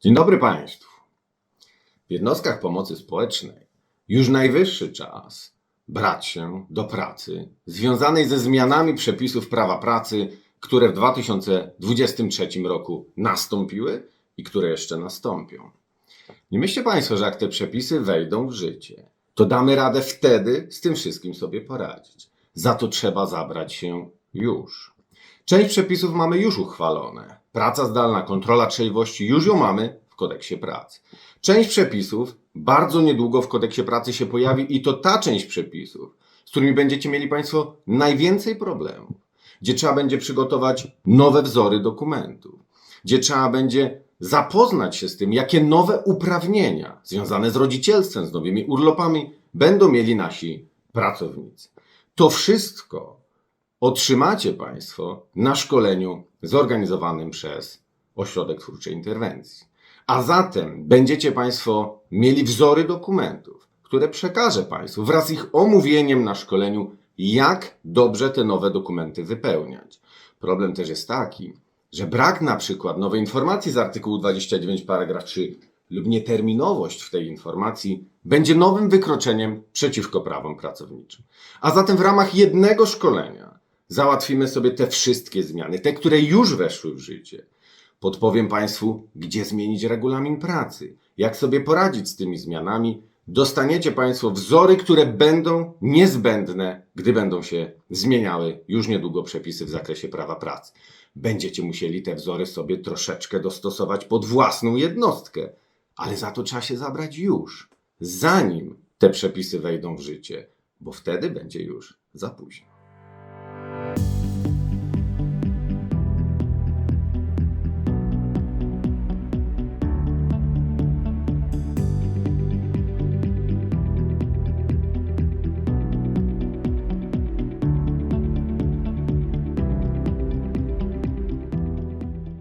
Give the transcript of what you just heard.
Dzień dobry Państwu. W jednostkach pomocy społecznej już najwyższy czas brać się do pracy związanej ze zmianami przepisów prawa pracy, które w 2023 roku nastąpiły i które jeszcze nastąpią. Nie myślcie Państwo, że jak te przepisy wejdą w życie, to damy radę wtedy z tym wszystkim sobie poradzić. Za to trzeba zabrać się już. Część przepisów mamy już uchwalone. Praca zdalna, kontrola trzeźwości, już ją mamy w kodeksie pracy. Część przepisów bardzo niedługo w kodeksie pracy się pojawi i to ta część przepisów, z którymi będziecie mieli Państwo najwięcej problemów, gdzie trzeba będzie przygotować nowe wzory dokumentów, gdzie trzeba będzie zapoznać się z tym, jakie nowe uprawnienia związane z rodzicielstwem, z nowymi urlopami będą mieli nasi pracownicy. To wszystko otrzymacie Państwo na szkoleniu zorganizowanym przez Ośrodek Twórczej Interwencji. A zatem będziecie Państwo mieli wzory dokumentów, które przekażę Państwu wraz z ich omówieniem na szkoleniu, jak dobrze te nowe dokumenty wypełniać. Problem też jest taki, że brak na przykład nowej informacji z artykułu 29 paragraf 3 lub nieterminowość w tej informacji będzie nowym wykroczeniem przeciwko prawom pracowniczym. A zatem w ramach jednego szkolenia załatwimy sobie te wszystkie zmiany, te, które już weszły w życie. Podpowiem Państwu, gdzie zmienić regulamin pracy, jak sobie poradzić z tymi zmianami. Dostaniecie Państwo wzory, które będą niezbędne, gdy będą się zmieniały już niedługo przepisy w zakresie prawa pracy. Będziecie musieli te wzory sobie troszeczkę dostosować pod własną jednostkę, ale za to trzeba się zabrać już, zanim te przepisy wejdą w życie, bo wtedy będzie już za późno.